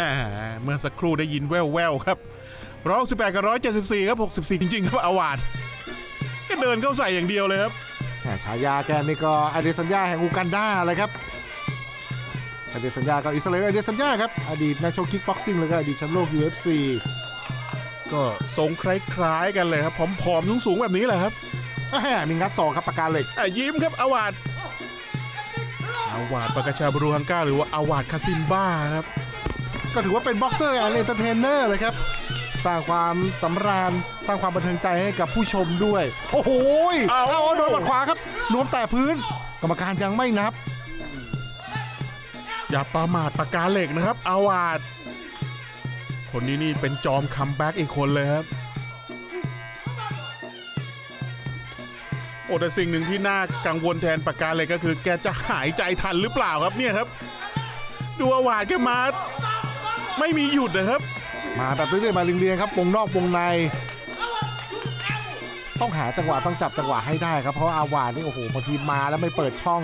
ฮ่าเมื่อสักครู่ได้ยินแว่วๆครับร้อยสิบแปดกับร้อยเจ็ดสิบสี่ครับหกสิบสี่จริงๆ ครับอาวาดก็เดินเข้าใส่อย่างเดียวเลยครับแหม่ฉายาแกนี่ก็อเดสัญญาแห่งอูกันดาเลยครับอเดสัญญาก็อิสราเอลอเดสัญญาครับ อดีตนักชกคิกบ็อกซิ่งแล้วก็อดีตแชมป์โลก UFC ก็ทรงคล้ายๆกันเลยครับผอมๆสูงๆแบบนี้แหละครับแหม่มีงัดศอกครับปากกาเหล็กอะยิ้มครับอาวาดอาวาดปากกาชาบรูฮังกาหรือว่าอาวาดคาซิมบ้าครับ ก็ถือว่าเป็นบ็อกเซอร์แอนด์เอนเตอร์เทนเนอร์เลยครับ สร้างความสำราญสร้างความบันเทิงใจให้กับผู้ชมด้วย โอ้โหยเอาเอาโดนหมัดขวาครับนวมแต่พื้น กรรมการยังไม่นับ อย่าประมาทปากกาเหล็กนะครับ อาวาดคนนี้นี่เป็นจอมคัมแบ็กอีกคนเลยครับ โอ้แต่สิ่งหนึ่งที่น่ากังวลแทนปากกาเหล็กก็คือ แกจะหายใจทันหรือเปล่าครับเนี่ยครับ ดูอาวาดแกมา ไม่มีหยุดนะครับ มาแบบเรื่อยๆมาเรียงๆครับวงนอกวงใน ต้องหาจังหวะต้องจับจังหวะให้ได้ครับเพราะอาวานี่โอ้โหบางทีมาแล้วไม่เปิดช่อง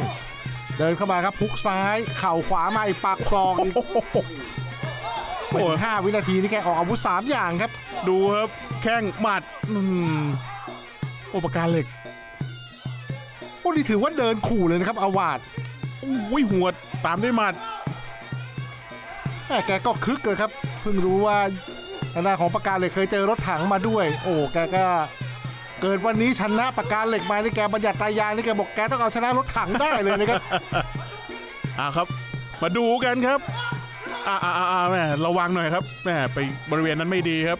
เดินเข้ามาครับพุกซ้ายเข่าขวามาอีกปากซองอีกโอ้โหไม่ถึงห้าวินาทีนี่แกออกอาวุธสามอย่างครับ ดูครับแข้งหมัดอืมโอ้ปากกาเหล็กโอ้นี่ถือว่าเดินขู่เลยนะครับอาวาดอุ้ยหัวดตามด้วยหมัด แม่แกก็คึกเลยครับ เพิ่งรู้ว่าทางด้านของปากกาเหล็กเคยเจอรถถังมาด้วย โอ้แกก็เกิดวันนี้ชนะปากกาเหล็กมานี่แกบัญญัติตายางนี่แกบอกแกต้องเอาชนะรถถังได้เลยนะครับอ่าครับ มาดูกันครับอ่าอ่าอ่าอ่าแม่ระวังหน่อยครับแม่ไปบริเวณนั้นไม่ดีครับ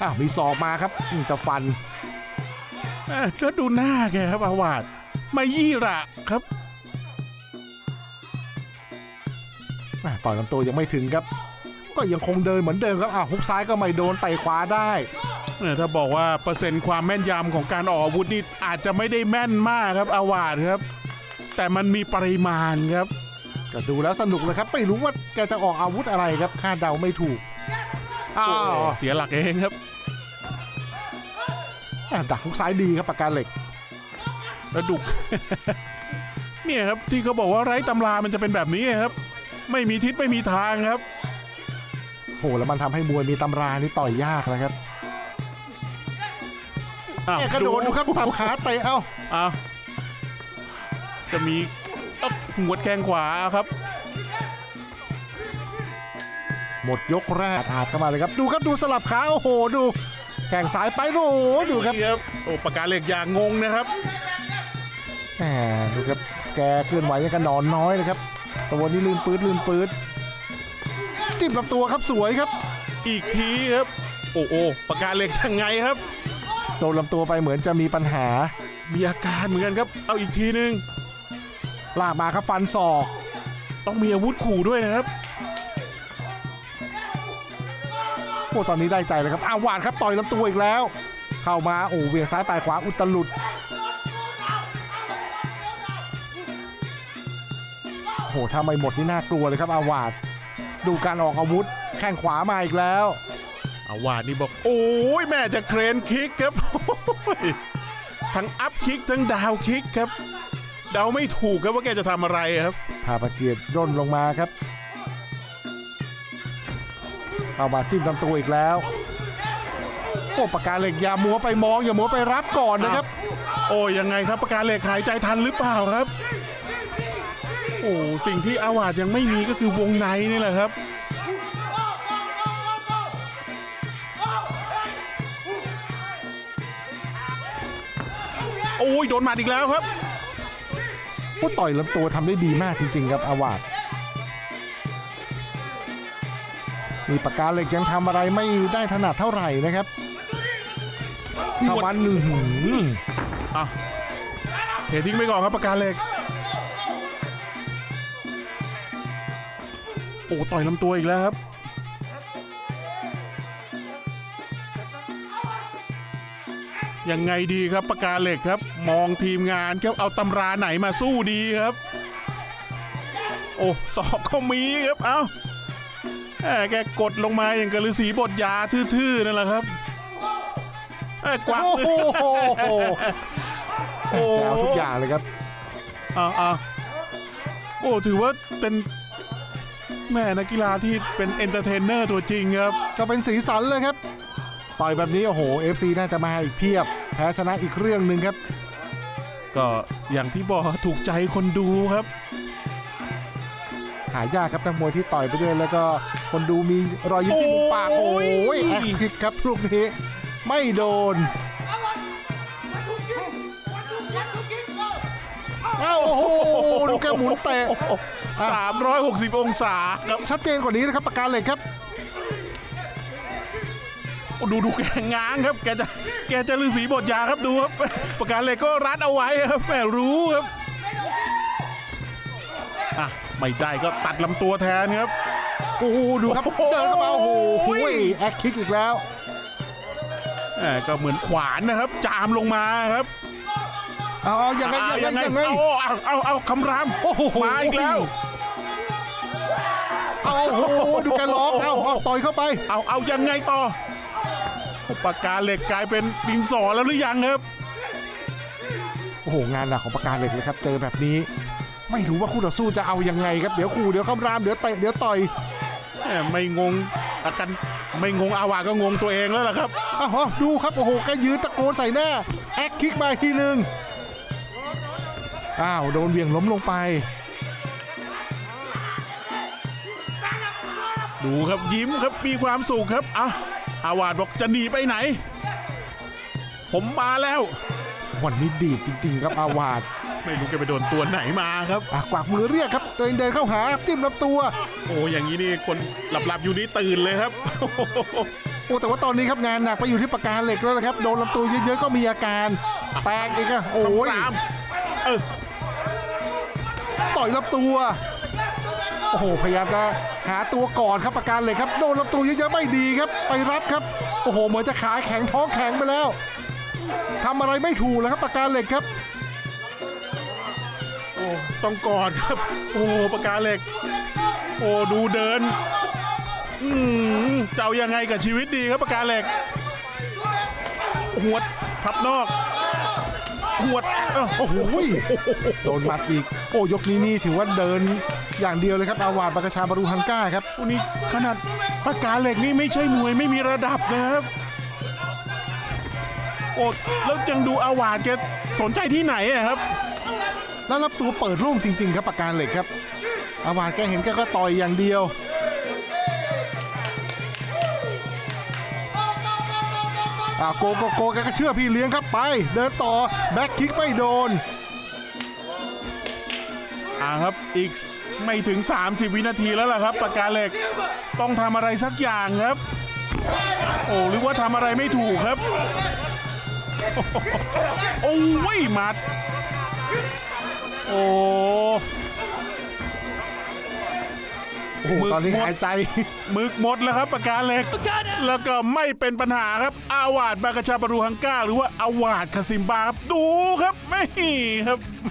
อ้าวมีศอกมาครับอืมจะฟันแม่แล้วดูหน้าแกครับอาวาดมายี่ระครับ ต่อยลำตัวยังไม่ถึงครับ ก็ยังคงเดินเหมือนเดิมครับอ้าวฮุกซ้ายก็ไม่โดนเตะขวาได้เนี่ยถ้าบอกว่าเปอร์เซ็นต์ความแม่นยำของการออกอาวุธนี่อาจจะไม่ได้แม่นมากครับอาวาดครับ แต่มันมีปริมาณครับก็ดูแล้วสนุกเลยครับ ไม่รู้ว่าแกจะออกอาวุธอะไรครับคาดเดาไม่ถูกอ้าโอ้วเสียหลักเองครับอะดักฮุกซ้ายดีครับปากกาเหล็กแล้วดุเนี่ยครับที่เขาบอกว่าไร้ตำรามันจะเป็นแบบนี้ครับ ไม่มีทิศไม่มีทางครับ โหแล้วมันทำให้มวยมีตำรานี่ต่อยยากนะครับอ้าวแกกระโดดดูครับสับขาเตะเอ้าอ้าวจะมีอ๊อบหัวดแข้งขวาครับ หมดยกแรกอาดเข้ามาเลยครับ ดูครับดูสลับขาโอ้โหดูแข่งสายไปโอ้โหดูครับนี่ครับโอ้ปากกาเหล็กอย่างงงนะครับ แหมดูครับแกเคลื่อนไหวยังกันนอนน้อยเลยครับ ตัวนี้ลื่นปื๊ดลื่นปื๊ดจิ้มลำตัวครับสวยครับ อีกทีครับ โอ้โอ้ปากกาเหล็กยังไงครับโดนลำตัวไปเหมือนจะมีปัญหา มีอาการเหมือนกันครับ เอาอีกทีนึงลากมาครับฟันศอก ต้องมีอาวุธขู่ด้วยนะครับโอ้ตอนนี้ได้ใจเลยครับอ้าวหวานครับต่อยลำตัวอีกแล้ว เข้ามาโอ้เวียงซ้ายปลายขวาอุตลุด โอ้ถ้าไม่หมดนี่น่ากลัวเลยครับอาวาดดูการออกอาวุธแข้งขวามาอีกแล้วอาวาดนี่บอก โอ้ยแม่จะเครนคิกครับโอ้ยทั้งอัพคิกทั้งดาวคิกครับ เดาไม่ถูกครับว่าแกจะทำอะไรครับพาปะเกียรติร่นลงมาครับเข้ามาจิ้มลำตัวอีกแล้วโอ้ปากกาเหล็กอย่ามัวไปมองอย่ามัวไปรับก่อนนะครับ โอ้ยยังไงครับประกาเหล็กหายใจทันหรือเปล่าครับโอ้สิ่งที่อาวาดยังไม่มีก็คือวงในนี่แหละครับโอ้ยโดนหมัดอีกแล้วครับโอ้ต่อยลำตัวทำได้ดีมากจริง ๆ ครับอาวาดนี่ปากกาเหล็กยังทำอะไรไม่ได้ถนัดเท่าไหร่นะครับเข้าวันหนึ่งหืออะเททิ้งไปก่อนครับปากกาเหล็ก โอ้ต่อยลำตัวอีกแล้วครับยังไงดีครับปากกาเหล็กครับ มองทีมงานครับเอาตำราไหนมาสู้ดีครับ โอ้ศอกก็มีครับเอ้าแหมแกกดลงมาอย่างกระลือสีบทยาทื่อๆนั่นแหละครับแหมกวาดโอ้โหโอ้แจวทุกอย่างเลยครับอ่าอ่าโอ้ถือว่าเป็น แม่นักกีฬาที่เป็นเอนเตอร์เทนเนอร์ตัวจริงครับ ก็เป็นสีสันเลยครับ ต่อยแบบนี้ โอ้โห FC น่าจะมาอีกเพียบ แพ้ชนะอีกเรื่องหนึ่งครับ ก็อย่างที่บอกถูกใจคนดูครับ หายากครับนักมวยที่ต่อยไปด้วยแล้วก็คนดูมีรอยยิ้มที่มุมปาก โอ้โอ้ย ยแอคคิกครับลูกนี้ ไม่โดน อ้าโอ้โหดูแกหมุนเตะสามร้อยหกสิบองศาครับชัดเจนกว่านี้นะครับประการเหล็กครับโอ้ดูดูแกง้างครับแกจะแกจะลือสีบทยาครับดูครับประการเหล็กก็รัดเอาไว้ครับแม่รู้ครับอะไม่ได้ก็ตัดลำตัวแทนครับโอ้โหดูครับโอ้โหเดินเข้ามาโอ้โหแอคคิกอีกแล้วแหมก็เหมือนขวานนะครับ จามลงมาครับ เอาเอายังไงอ่ายังไงยังไง เอาเอาเอาเอาคำรามโอ้โห มาอีกแล้ว เอาโอ้โหดูแกร้องเอาเอาต่อยเข้าไป เอาเอายังไงต่อปากกาเหล็กกลายเป็นดินสอแล้วหรือยังครับ โอ้โหงานหนักของประการเหล็กเลยครับ เจอแบบนี้ ไม่รู้ว่าคู่ต่อสู้จะเอายังไงครับเดี๋ยวขู่เดี๋ยวคำรามเดี๋ยวเตะเดี๋ยวต่อยแหมไม่งงอากันไม่งงอาวาก็งงตัวเองแล้วล่ะครับ อ้าวดูครับโอ้โหแกยืนตะโกนใส่หน้าแอคคิกมาอีกทีหนึ่ง อ้าว โดนเหวี่ยงล้มลงไป ดูครับยิ้มครับมีความสุขครับอะอาวาดบอกจะหนีไปไหน ผมมาแล้ว วันนี้ดีดจริง ๆ ครับ อาวาดไม่รู้แกไปโดนตัวไหนมาครับอะกวักมือเรียกครับ ตัวเองเดินเข้าหาจิ้มลำตัว โอ้อย่างนี้นี่คนหลับๆอยู่นี่ตื่นเลยครับโอ้แต่ว่าตอนนี้ครับงานหนักไปอยู่ที่ประการเหล็กแล้วนะครับ โดนลำตัวเยอะๆก็มีอาการแตกอีกอะโอ้ยคำรามเออ ต่อยลำตัว โอ้โห พยายามจะหาตัวก่อนครับประการเหล็กครับ โดนลำตัวเยอะๆไม่ดีครับ ไปรับครับ โอ้โห เหมือนจะขาแข็งท้องแข็งไปแล้วทำอะไรไม่ถูกแล้วครับประการเหล็กครับโอ้ต้องกอดครับ โอ้ปากการเหล็ก โอ้ดูเดิน อืมเจ้ายังไงกับชีวิตดีครับปากการเหล็ก หัวพับนอก หวดเอ้าโอ้โหโดนหมัดอีก โอ้ยกนี้นี่ถือว่าเดินอย่างเดียวเลยครับอาวาดบากาชาบารูฮังก้าครับโอ้นี่ขนาดปากกาเหล็กนี่ไม่ใช่มวยไม่มีระดับนะครับโอ้แล้วยังดูอาวาดแกสนใจที่ไหนอะครับ แล้วรับตัวเปิดโล่งจริง ๆ ครับประการเหล็กครับ อาวาดแกเห็นแกก็ต่อยอย่างเดียว อ่าโกโกโกแกก็เชื่อพี่เลี้ยงครับไป เดินต่อแบ็คคิกไม่โดนอ่าครับอีกไม่ถึง 30 วินาทีแล้วล่ะครับปากกาเหล็กต้องทำอะไรสักอย่างครับ โอ้หรือว่าทำอะไรไม่ถูกครับ โอ้ยมัด โอ้โหมึกตอนนี้หมดหายใจ มึกหมดแล้วครับปากกาเหล็ก แล้วก็ไม่เป็นปัญหาครับ อาวาดบากาชาบารูฮังก้า หรือว่าอาวาดคาซิมบาครับดูครับไม่ครับ